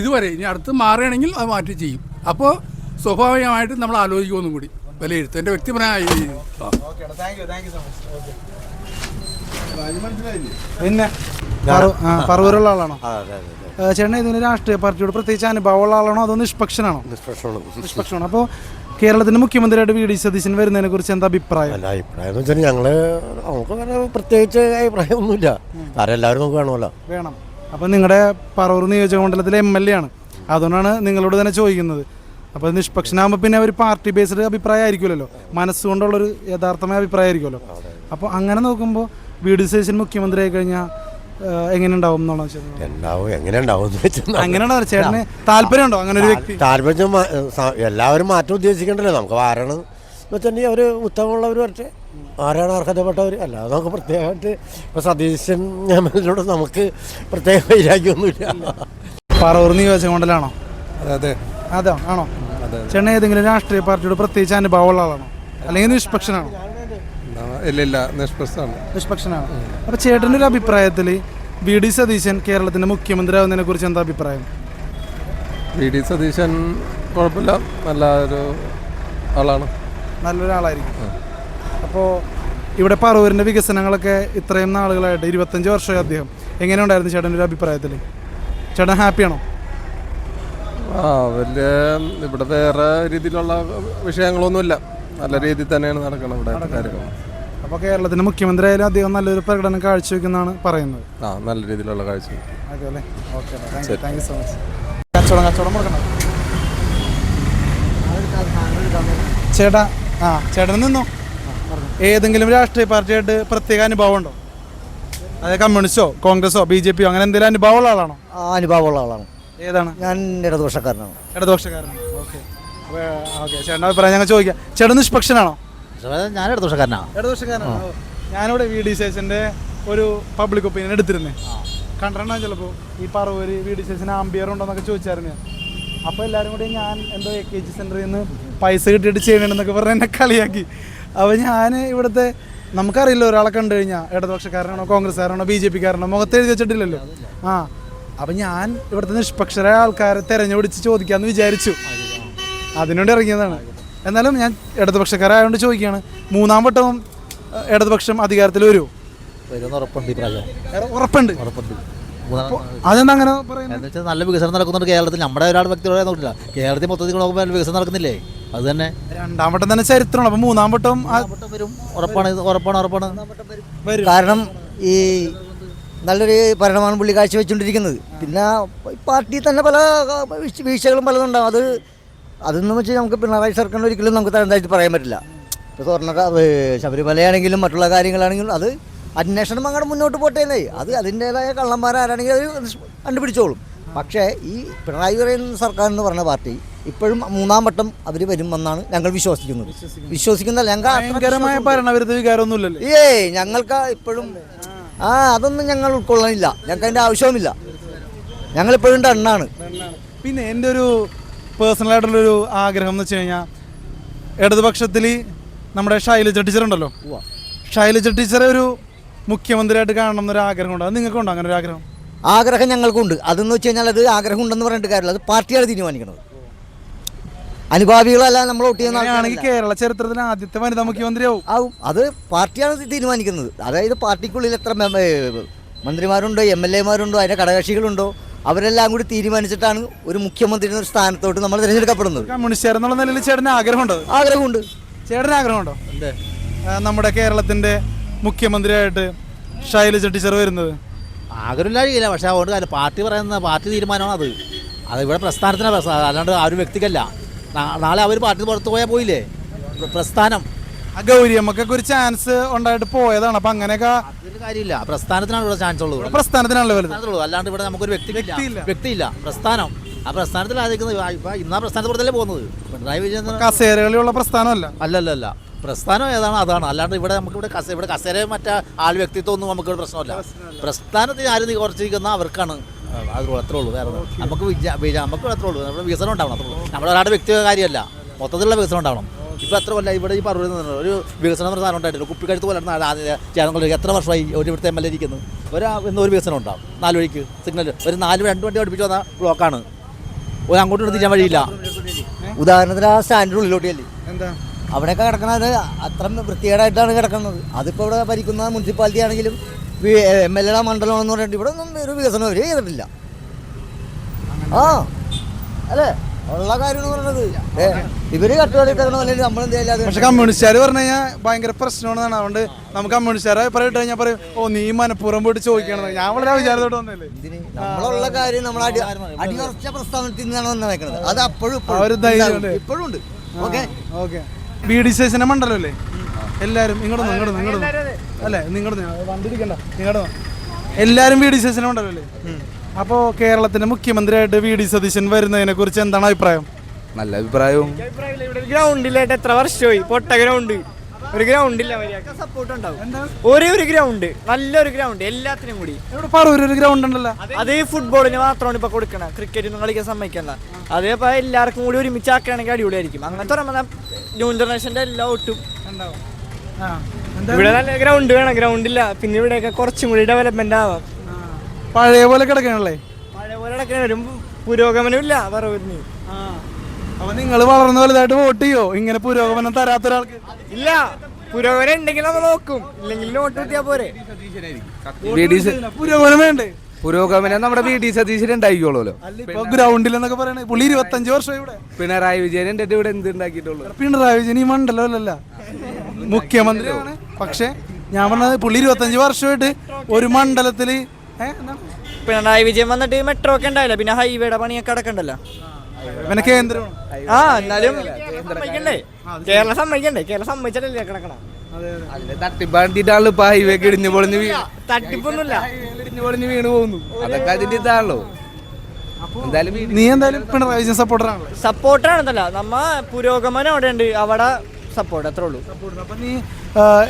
ഇതുവരെ ഇനി അടുത്ത് മാറുകയാണെങ്കിൽ അത് മാറ്റി ചെയ്യും. അപ്പോൾ സ്വാഭാവികമായിട്ട് നമ്മൾ ആലോചിക്കുമെന്നും കൂടി. വിലയിരുത്തും. എന്റെ വ്യക്തിപരമായി. പിന്നെ പറവൂരുള്ള ആളാണോ? ചേട്ടൻ ഇതിന് രാഷ്ട്രീയ പാർട്ടിയോട് പ്രത്യേകിച്ച് അനുഭവമുള്ള ആളാണോ അതോ നിഷ്പക്ഷനാണോ? നിഷ്പക്ഷമാണ്. അപ്പോൾ കേരളത്തിന്റെ മുഖ്യമന്ത്രിയായിട്ട് വി ഡി സതീശൻ വരുന്നതിനെ കുറിച്ച് എന്താ അഭിപ്രായം? അല്ല അഭിപ്രായം എന്ന് വെച്ചാൽ ഞങ്ങൾ നമുക്ക് പ്രത്യേകിച്ച് പ്രത്യേകിച്ച് അഭിപ്രായമൊന്നുമില്ല. കാരണം എല്ലാവരും നമുക്ക് വേണമല്ലോ. വേണം. അപ്പോൾ നിങ്ങളുടെ പറവൂർ നിയോജക മണ്ഡലത്തിലെ എം എൽ എ ആണ്. അതുകൊണ്ടാണ് നിങ്ങളോട് തന്നെ ചോദിക്കുന്നത്. അപ്പോൾ നിഷ്പക്ഷനാകുമ്പോൾ പിന്നെ ഒരു പാർട്ടി ബേസ്ഡ് അഭിപ്രായം ആയിരിക്കുമല്ലോ. മനസ്സുകൊണ്ടുള്ളൊരു യഥാർത്ഥമായ അഭിപ്രായം ആയിരിക്കുമല്ലോ. അപ്പോൾ അങ്ങനെ നോക്കുമ്പോൾ വി ഡി സതീശൻ മുഖ്യമന്ത്രി ആയി കഴിഞ്ഞാൽ എങ്ങനെ ഉണ്ടാവും എന്നുള്ള ചോദ്യം. ഉണ്ടാവും എങ്ങനെ ഉണ്ടാവും ചേട്ടന് താല്പര്യമുണ്ടോ? അങ്ങനെ ഒരു വ്യക്തി? താല്പര്യം എല്ലാവരും മാറ്റം ഉദ്ദേശിക്കണ്ടല്ലോ. നമുക്ക് വാരണം എന്ന് വെച്ചിട്ടുണ്ടെങ്കിൽ അവർ ഉത്തമമുള്ളവർ വരട്ടെ. ആരാണ് അർഹതപ്പെട്ടവർ അല്ല നമുക്ക് പ്രത്യേകമായിട്ട് ഇപ്പോൾ സതീശൻ ഞമ്മളിനോട് നമുക്ക് പ്രത്യേക വൈരാഗ്യമൊന്നുമില്ല. പറവൂർ നിയോജക മണ്ഡലാണോ? അതെ അതോ. ആണോ? ചെന്നൈ ഏതെങ്കിലും രാഷ്ട്രീയ പാർട്ടിയുടെ പ്രത്യേകിച്ച് അനുഭവമുള്ള ആളാണോ? അല്ലെങ്കിൽ നിഷ്പക്ഷനാണോ? ഇല്ല ഇല്ല നിഷ്പക്ഷമാണ് നിഷ്പക്ഷനാണ്. അപ്പോൾ ചേട്ടന്റെ ഒരു അഭിപ്രായത്തിൽ വി ഡി സതീശൻ കേരളത്തിന്റെ മുഖ്യമന്ത്രി ആവുന്നതിനെ കുറിച്ച് എന്താ അഭിപ്രായം? വി ഡി സതീശൻ കുഴപ്പമില്ല. നല്ല ഒരു ആളാണ്. നല്ലൊരാളായിരിക്കും. അപ്പോൾ ഇവിടെ പറവൂരിന്റെ വികസനങ്ങളൊക്കെ ഇത്രയും നാളുകളായിട്ട് ഇരുപത്തഞ്ച് വർഷമായി അദ്ദേഹം. എങ്ങനെയുണ്ടായിരുന്നു ചേട്ടന്റെ ഒരു അഭിപ്രായത്തിൽ? ചേട്ടൻ ഹാപ്പിയാണോ? ആ വലിയ ഇവിടെ വേറെ രീതിയിലുള്ള വിഷയങ്ങളൊന്നുമില്ല. നല്ല രീതിയിൽ തന്നെയാണ് നടക്കുന്നത് ഇവിടെ കാര്യങ്ങൾ. അപ്പോൾ കേരളത്തിന്റെ മുഖ്യമന്ത്രി ആയാലും അദ്ദേഹം നല്ലൊരു പ്രകടനം കാഴ്ചവെക്കുന്നതാണ് പറയുന്നത്. ആ നല്ല രീതിയിലുള്ള കാഴ്ച. അതെ അല്ലേ okay thank you so much കച്ചവടം കച്ചവടം കൊടുക്കണം? ചേട്ടാ ആ ചേട്ടൻ നിന്നോ? ഏതെങ്കിലും രാഷ്ട്രീയ പാർട്ടിയായിട്ട് പ്രത്യേക അനുഭവം ഉണ്ടോ? അതായത് കമ്മ്യൂണിസ്റ്റോ കോൺഗ്രസോ ബി ജെ പിയോ അങ്ങനെ എന്തെങ്കിലും അനുഭവമുള്ള ആളാണോ? ആ അനുഭവമുള്ള ആളാണ്. ഏതാണ്? ഞാൻ ഇടതുപക്ഷക്കാരനാണ്. ഇടതുപക്ഷക്കാരനാണ്. ഓക്കെ. ഓക്കെ. ചേട്ടന്റെ അഭിപ്രായം ഞങ്ങൾ ചോദിക്കാം. ചേട്ടൻ നിഷ്പക്ഷനാണോ? ഞാൻ ഇടതുപക്ഷക്കാരനാണ്. ഇടതുപക്ഷക്കാരനാണ്. ഞാനിവിടെ വി ഡി ശേഷന്റെ ഒരു പബ്ലിക് ഒപ്പീനിയൻ എടുത്തിരുന്നേ. കണ്ടിട്ടുണ്ടാവും ചിലപ്പോൾ ഈ പറവൂര് വി ഡി ശേഷൻ ആംബിയർ ഉണ്ടോന്നൊക്കെ ചോദിച്ചായിരുന്നു. അപ്പോൾ എല്ലാവരും കൂടി ഞാൻ എന്തോ എ കെ ജി സെന്ററിൽ നിന്ന് പൈസ കിട്ടിയിട്ട് ചെയ്യണമെന്നൊക്കെ പറഞ്ഞ് എന്നെ കളിയാക്കി. അപ്പോൾ ഞാൻ ഇവിടുത്തെ നമുക്കറിയില്ല ഒരാളെ കണ്ടു കഴിഞ്ഞാൽ ഇടതുപക്ഷക്കാരനാണോ കോൺഗ്രസ്സുകാരനാണോ ബി ജെ പിക്കാരനോ മുഖത്ത് എഴുതി വെച്ചിട്ടില്ലല്ലോ. ആ അപ്പം ഞാൻ ഇവിടുത്തെ നിഷ്പക്ഷരായ ആൾക്കാരെ തിരഞ്ഞുപിടിച്ച് ചോദിക്കാമെന്ന് വിചാരിച്ചു. അതിനുവേണ്ടി ഇറങ്ങിയതാണ്. എന്നാലും ഞാൻ ഇടതുപക്ഷക്കാരായതുകൊണ്ട് ചോദിക്കുകയാണ് മൂന്നാം വട്ടവും ഇടതുപക്ഷം അധികാരത്തിൽ വരുമോ ഉറപ്പുണ്ട് അതെന്താ അങ്ങനെ പറയുന്നത്? നല്ല വികസനം നടക്കുന്നുണ്ട് കേരളത്തിൽ. നമ്മുടെ ഒരാൾ വ്യക്തികളെ നോക്കില്ല. കേരളത്തിൽ മൊത്തത്തിൽ നോക്കുമ്പോൾ വികസനം നടക്കുന്നില്ലേ? അത് തന്നെ രണ്ടാം വട്ടം തന്നെ ചരിത്രമാണ്. അപ്പൊ മൂന്നാം വട്ടം വരും. ഉറപ്പാണ് ഇത് ഉറപ്പാണ് ഉറപ്പാണ്. കാരണം ഈ നല്ലൊരു ഭരണമാണ് പുള്ളി കാഴ്ചവെച്ചുകൊണ്ടിരിക്കുന്നത്. പിന്നെ പാർട്ടി തന്നെ പല വീഴ്ചകളും പലതുണ്ടാവും. അത് അതെന്ന് വെച്ചാൽ നമുക്ക് പിണറായി സർക്കാരിന് ഒരിക്കലും നമുക്ക് തരണ്ടായിട്ട് പറയാൻ പറ്റില്ല. ഇപ്പോൾ സ്വർണ ശബരിമലയാണെങ്കിലും മറ്റുള്ള കാര്യങ്ങളാണെങ്കിലും അത് അന്വേഷണം അങ്ങോട്ട് മുന്നോട്ട് പോട്ടേന്നേ അത് അതിന്റേതായ കള്ളന്മാരാരാണെങ്കിൽ അത് കണ്ടുപിടിച്ചോളും. പക്ഷേ ഈ പിണറായി പറയുന്ന സർക്കാർ എന്ന് പറഞ്ഞ പാർട്ടി ഇപ്പോഴും മൂന്നാം വട്ടം അവർ വരുമെന്നാണ് ഞങ്ങൾ വിശ്വസിക്കുന്നത്. വിശ്വസിക്കുന്ന ഞങ്ങൾ ഭയങ്കരമായ ഭരണവിരുദ്ധ വികാരമൊന്നുമില്ലല്ലേ? ഏയ് ഞങ്ങൾക്ക് ഇപ്പോഴും ആ. അതൊന്നും ഞങ്ങൾ ഉൾക്കൊള്ളണില്ല. ഞങ്ങൾക്ക് അതിന്റെ ഞങ്ങൾ ഞങ്ങളിപ്പോഴും എണ്ണാണ് പിന്നെ എന്റെ ഒരു പേഴ്സണൽ ആയിട്ടുള്ളൊരു ആഗ്രഹം എന്ന് വെച്ച് കഴിഞ്ഞാൽ ഇടതുപക്ഷത്തിൽ നമ്മുടെ ശൈലജ ടീച്ചർ ഉണ്ടല്ലോ? ശൈലജ ടീച്ചറെ ഒരു മുഖ്യമന്ത്രിയായിട്ട് കാണണം എന്നൊരു ആഗ്രഹം ആഗ്രഹമുണ്ട് അത് നിങ്ങൾക്കുണ്ടോ അങ്ങനെ ഒരു ആഗ്രഹം? ആഗ്രഹം ഞങ്ങൾക്കുണ്ട്. അതെന്ന് വെച്ച് കഴിഞ്ഞാൽ അത് ആഗ്രഹം ഉണ്ടെന്ന് പറഞ്ഞിട്ട് കാര്യമില്ല. അത് പാർട്ടിയാണ് തീരുമാനിക്കുന്നത്. അനുഭാവികളല്ല നമ്മൾ വോട്ട് ചെയ്യുന്ന കേരള ചരിത്രത്തിൽ ആദ്യത്തെ വനിതാ മുഖ്യമന്ത്രിയാവും ആവും അത് പാർട്ടിയാണ് തീരുമാനിക്കുന്നത്. അതായത് പാർട്ടിക്കുള്ളിൽ എത്ര മന്ത്രിമാരുണ്ടോ എം എൽ എമാരുണ്ടോ അതിന്റെ ഘടകകക്ഷികളുണ്ടോ അവരെല്ലാം കൂടി തീരുമാനിച്ചിട്ടാണ് ഒരു മുഖ്യമന്ത്രിയുടെ ഒരു സ്ഥാനത്തോട്ട് നമ്മൾ തിരഞ്ഞെടുക്കപ്പെടുന്നത്. കമ്മ്യൂണിസ്റ്റ് എന്നുള്ള നിലയിൽ ചേട്ടന് ആഗ്രഹമുണ്ടോ? ആഗ്രഹമുണ്ട്. ചേട്ടന് ആഗ്രഹമുണ്ടോ? അതെ നമ്മുടെ കേരളത്തിന്റെ മുഖ്യമന്ത്രിയായിട്ട് ശൈലജ ടീച്ചർ വരുന്നത്. ആഗ്രഹമില്ലായിരിക്കില്ല പക്ഷേ അതുകൊണ്ട് പാർട്ടി പറയുന്ന പാർട്ടി തീരുമാനമാണ് അത് അത് ഇവിടെ പ്രസ്ഥാനത്തിനാണ് പ്രസ്ഥാനം. അല്ലാണ്ട് ആ ഒരു വ്യക്തിക്കല്ല. നാളെ അവർ പാട്ടിന് പുറത്ത് പോയാൽ പോയില്ലേ? പ്രസ്ഥാനം. ആ ഗൗരി അമ്മക്കൊക്കെ ഒരു ചാൻസ് ഉണ്ടായിട്ട് പോയതാണ്. അപ്പൊ അങ്ങനെയൊക്കെ കാര്യമില്ല. പ്രസ്ഥാനത്തിനാണ് ഇവിടെ ചാൻസ് ഉള്ളത് പ്രസ്ഥാനത്തിനാണല്ലോ വലുത്. അല്ലാണ്ട് ഇവിടെ നമുക്കൊരു വ്യക്തി വ്യക്തിയില്ല. പ്രസ്ഥാനം. ആ പ്രസ്ഥാനത്തിൽ ആദ്യിക്കുന്നത് ഇന്നാ പ്രസ്ഥാനത്തെ പുറത്തല്ലേ പോകുന്നത്? പിണറായി വിജയൻ കസേരകളിലുള്ള പ്രസ്ഥാനമല്ല. അല്ലല്ല പ്രസ്ഥാനം ഏതാണ്? അതാണ്. അല്ലാണ്ട് ഇവിടെ നമുക്ക് ഇവിടെ കസേര ഇവിടെ കസേര മറ്റേ ആൾ വ്യക്തിത്വം ഒന്നും നമുക്ക് പ്രശ്നമല്ല. പ്രസ്ഥാനത്തിന് ആര് കുറച്ചിരിക്കുന്ന അവർക്കാണ് അത് അത്രേ ഉള്ളൂ വേറെ നമുക്ക് നമുക്ക് അത്രേ ഉള്ളൂ നമ്മുടെ വികസനം ഉണ്ടാവണം അത്രേ ഉള്ളൂ. നമ്മുടെ ഒരാളുടെ വ്യക്തിഗത കാര്യമല്ല മൊത്തത്തിലുള്ള വികസനം ഉണ്ടാവണം. ഇപ്പോൾ എത്ര കൊല്ലം ഇവിടെ ഈ പറഞ്ഞു തന്നെ ഒരു വികസനം എന്ന സാധനം ഉണ്ടായിട്ടില്ല. കുപ്പിക്കഴുത്ത് പോലെ ചേർന്നുകൊണ്ട് എത്ര വർഷമായി ഒരു ഇവിടുത്തെ എം എൽ എ ഇരിക്കുന്നു. ഒരു എന്നൊരു ഒരു വികസനം ഉണ്ടാവും. നാല് വഴിക്ക് സിഗ്നൽ ഒരു നാല് രണ്ട് വണ്ടി പഠിപ്പിച്ച് വന്ന ബ്ലോക്കാണ്. ഒരു അങ്ങോട്ട് തിരിയാൻ വഴിയില്ല. ഉദാഹരണത്തിന് ആ സ്റ്റാൻഡിന്റെ ഉള്ളിലോട്ടിയല്ലേ? എന്താ? അവിടെയൊക്കെ കിടക്കുന്നത് അത്ര വൃത്തികേടായിട്ടാണ് കിടക്കുന്നത്. അതിപ്പോൾ ഇവിടെ ഭരിക്കുന്ന മുനിസിപ്പാലിറ്റി ആണെങ്കിലും എം എൽ എയുടെ മണ്ഡലം എന്ന് പറഞ്ഞിട്ട് ഇവിടെ ഒന്നും ഒരു വികസനം അവർ ചെയ്തിട്ടില്ല. ആ അല്ലേ? ഉള്ള കാര്യം പറഞ്ഞത്. ഇവർ കട്ടുപാടി അല്ലെങ്കിൽ നമ്മളെന്ത് പക്ഷെ ചെയ്യാതെ കമ്മ്യൂണിസ്റ്റുകാർ പറഞ്ഞു കഴിഞ്ഞാൽ ഭയങ്കര പ്രശ്നമാണെന്നാണ്. അതുകൊണ്ട് നമുക്ക് കമ്മ്യൂണിസ്റ്റുകാരെ പറയിട്ട് കഴിഞ്ഞാൽ പറയും ഓ നീ മനഃപൂർവം പോയിട്ട് ചോദിക്കണം ഞാൻ വളരെ വിചാരത്തോട്ട് വന്നല്ലേ നമ്മളുള്ള കാര്യം നമ്മൾ അടി അടിയുറച്ച പ്രസ്ഥാനത്തിൽ നിന്നാണ് വന്നേക്കുന്നത് അത് അപ്പോഴും. ഇപ്പോഴും ഉണ്ട്. ഓക്കെ? ഓക്കെ. ബി ഡി സ്റ്റേഷന്റെ മണ്ഡലം എല്ലാരും ഇങ്ങോട്ട് ഇങ്ങോട്ട് ഇങ്ങോട്ട് അല്ലേ നിങ്ങളുടെ വണ്ടിരിക്കണ്ട നിങ്ങളുടെ ഇങ്ങോട്ട് എല്ലാരും വി ഡി സതീശനും ഉണ്ടല്ലോ അല്ലേ അപ്പോ കേരളത്തിന്റെ മുഖ്യമന്ത്രിയായിട്ട് വി ഡി സതീശൻ വരുന്നതിനെ കുറിച്ച് എന്താണ് അഭിപ്രായം? നല്ല അഭിപ്രായവും. ഗ്രൗണ്ടിലായിട്ട് എത്ര വർഷമായി? പൊട്ട ഗ്രൗണ്ട്. ഒരു ഗ്രൗണ്ട് ഇല്ല സപ്പോർട്ട് ഉണ്ടാവും. ഒരേ ഒരു ഗ്രൗണ്ട്. നല്ലൊരു ഗ്രൗണ്ട് എല്ലാത്തിനും കൂടി. ഒരു ഗ്രൗണ്ട് ഉണ്ടല്ലോ. അതേ ഫുട്ബോളിന് മാത്രമാണ് ഇപ്പൊ കൊടുക്കണം. ക്രിക്കറ്റൊന്നും കളിക്കാൻ സമ്മതിക്കണ്ട. അതേപോലെ എല്ലാവർക്കും കൂടി ഒരുമിച്ച് ആക്കുകയാണെങ്കിൽ അടിപൊളിയായിരിക്കും. അങ്ങനത്തെ ന്യൂ ജനറേഷന്റെ എല്ലാ ഒട്ടും ആ, ഇവിടെ നല്ല ഗ്രൗണ്ട് വേണം ഗ്രൗണ്ട് ഇല്ല. പിന്നെ ഇവിടെയൊക്കെ കുറച്ചും കൂടി ഡെവലപ്മെന്റ് ആവാം. പഴയ പോലെ കിടക്കണല്ലേ? പഴയ പോലെ കിടക്കണ വരും പുരോഗമനം ഇല്ല പറവൂരിന്. അപ്പൊ നിങ്ങൾ വളർന്ന വലുതായിട്ട് വോട്ട് ചെയ്യോ? ഇങ്ങനെ പുരോഗമനം തരാത്ത ഒരാൾക്ക്? ഇല്ല. പുരോഗമനം ഉണ്ടെങ്കിൽ നമ്മൾ നോക്കും. ഇല്ലെങ്കിൽ നോട്ട് കിട്ടിയാ പോരെ. പുരോഗമനം വേണ്ടേ? പുരോഗമനം നമ്മുടെ വി ഡി സതീശൻ ഉണ്ടാക്കിക്കോളൂല്ലോ ഇപ്പൊ ഗ്രൗണ്ടിൽ എന്നൊക്കെ പറയണേ പുള്ളി ഇരുപത്തഞ്ച് വർഷം ഇവിടെ. പിണറായി വിജയൻ എന്റെ ഇവിടെ എന്ത് ഉണ്ടാക്കിയിട്ടുള്ളൂ? പിണറായി വിജയൻ ഈ മണ്ഡലമല്ലല്ല. മുഖ്യമന്ത്രിയാണ് പക്ഷെ ഞാൻ പറഞ്ഞത് പുള്ളി ഇരുപത്തഞ്ച് വർഷമായിട്ട് ഒരു മണ്ഡലത്തിൽ പിണറായി വിജയൻ വന്നിട്ട് മെട്രോ ഒക്കെ ഉണ്ടായില്ല? പിന്നെ ഹൈവേയുടെ പണിയൊക്കെ അടക്കണ്ടല്ലോ? പിന്നെ കേന്ദ്രമാണ് ആ എന്നാലും സമ്മതിക്കണ്ടേ? കേരളം സമ്മതിക്കണ്ടേ? കേരളം സമ്മതിച്ചിട്ടല്ലേ കിടക്കണം? തട്ടിപ്പാണ്ടിട്ടാണല്ലോ ഇപ്പൊ ഹൈവേ ഇടിഞ്ഞു പൊളിഞ്ഞ് തട്ടിപ്പൊന്നുമില്ല. ഇടിഞ്ഞു പൊളിഞ്ഞ് വീണ് പോകുന്നു. അതൊക്കെ അതിന്റെ ഇതാണല്ലോ. എന്തായാലും നീ എന്തായാലും പിണറായി വിജയൻ സപ്പോർട്ടറാണല്ലോ. സപ്പോർട്ടാണെന്നല്ല നമ്മ പുരോഗമനം അവിടെ ഉണ്ട് അവിടെ സപ്പോർട്ട് അത്രേ ഉള്ളൂ. അപ്പം നീ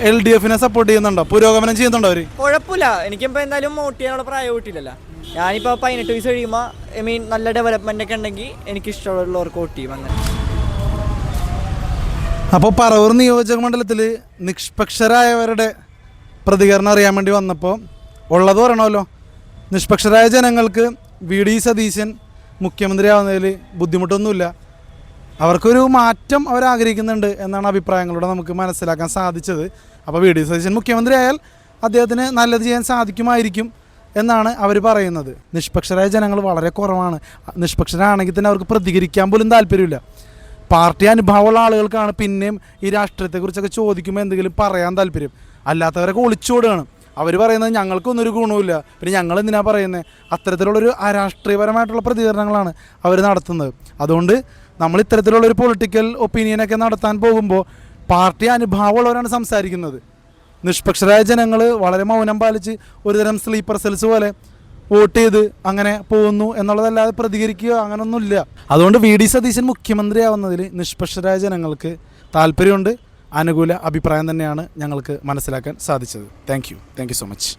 എൽ ഡി എഫിനെ സപ്പോർട്ട് ചെയ്യുന്നുണ്ടോ? പുരോഗമനം ചെയ്യുന്നുണ്ടോ അവർ? കുഴപ്പമില്ല. എനിക്കിപ്പോ എന്തായാലും വോട്ട് ചെയ്യാനുള്ള പ്രായം കിട്ടിയില്ലല്ലോ. ഞാനിപ്പോ പതിനെട്ട് വയസ്സ് കഴിയുമ്പോൾ ഐ മീൻ നല്ല ഡെവലപ്മെന്റ് ഒക്കെ ഉണ്ടെങ്കിൽ എനിക്ക് ഇഷ്ടമുള്ളവർക്ക് വോട്ട് ചെയ്യും അങ്ങനെ. അപ്പോൾ പറവൂർ നിയോജക മണ്ഡലത്തിൽ നിഷ്പക്ഷരായവരുടെ പ്രതികരണം അറിയാൻ വേണ്ടി വന്നപ്പോൾ ഉള്ളത് പറയണമല്ലോ. നിഷ്പക്ഷരായ ജനങ്ങൾക്ക് വി. ഡി. സതീശൻ മുഖ്യമന്ത്രിയാവുന്നതിൽ ബുദ്ധിമുട്ടൊന്നുമില്ല. അവർക്കൊരു മാറ്റം അവരാഗ്രഹിക്കുന്നുണ്ട് എന്നാണ് അഭിപ്രായങ്ങളോടെ നമുക്ക് മനസ്സിലാക്കാൻ സാധിച്ചത്. അപ്പോൾ വി. ഡി. സതീശൻ മുഖ്യമന്ത്രിയായാൽ അദ്ദേഹത്തിന് നല്ലത് ചെയ്യാൻ സാധിക്കുമായിരിക്കും എന്നാണ് അവർ പറയുന്നത്. നിഷ്പക്ഷരായ ജനങ്ങൾ വളരെ കുറവാണ്. നിഷ്പക്ഷരാണെങ്കിൽ തന്നെ അവർക്ക് പ്രതികരിക്കാൻ പോലും താല്പര്യമില്ല. പാർട്ടി അനുഭവമുള്ള ആളുകൾക്കാണ് പിന്നെയും ഈ രാഷ്ട്രീയത്തെക്കുറിച്ചൊക്കെ ചോദിക്കുമ്പോൾ എന്തെങ്കിലും പറയാൻ താല്പര്യം. അല്ലാത്തവരൊക്കെ ഒളിച്ചോടുകയാണ്. അവർ പറയുന്നത് ഞങ്ങൾക്കൊന്നും ഒരു ഗുണവുമില്ല. പിന്നെ ഞങ്ങൾ എന്തിനാ പറയുന്നത് അത്തരത്തിലുള്ളൊരു രാഷ്ട്രീയപരമായിട്ടുള്ള പ്രതികരണങ്ങളാണ് അവർ നടത്തുന്നത്. അതുകൊണ്ട് നമ്മൾ ഇത്തരത്തിലുള്ളൊരു പൊളിറ്റിക്കൽ ഒപ്പീനിയനൊക്കെ നടത്താൻ പോകുമ്പോൾ പാർട്ടി അനുഭാവമുള്ളവരാണ് സംസാരിക്കുന്നത്. നിഷ്പക്ഷരായ ജനങ്ങൾ വളരെ മൗനം പാലിച്ച് ഒരുതരം സ്ലീപ്പർ സെൽസ് പോലെ വോട്ട് ചെയ്ത് അങ്ങനെ പോകുന്നു എന്നുള്ളതല്ലാതെ പ്രതികരിക്കുക അങ്ങനൊന്നുമില്ല. അതുകൊണ്ട് വി. ഡി. സതീശൻ മുഖ്യമന്ത്രിയാവുന്നതിൽ നിഷ്പക്ഷരായ ജനങ്ങൾക്ക് താല്പര്യമുണ്ട്. അനുകൂല അഭിപ്രായം തന്നെയാണ് ഞങ്ങൾക്ക് മനസ്സിലാക്കാൻ സാധിച്ചത്. Thank you thank you so much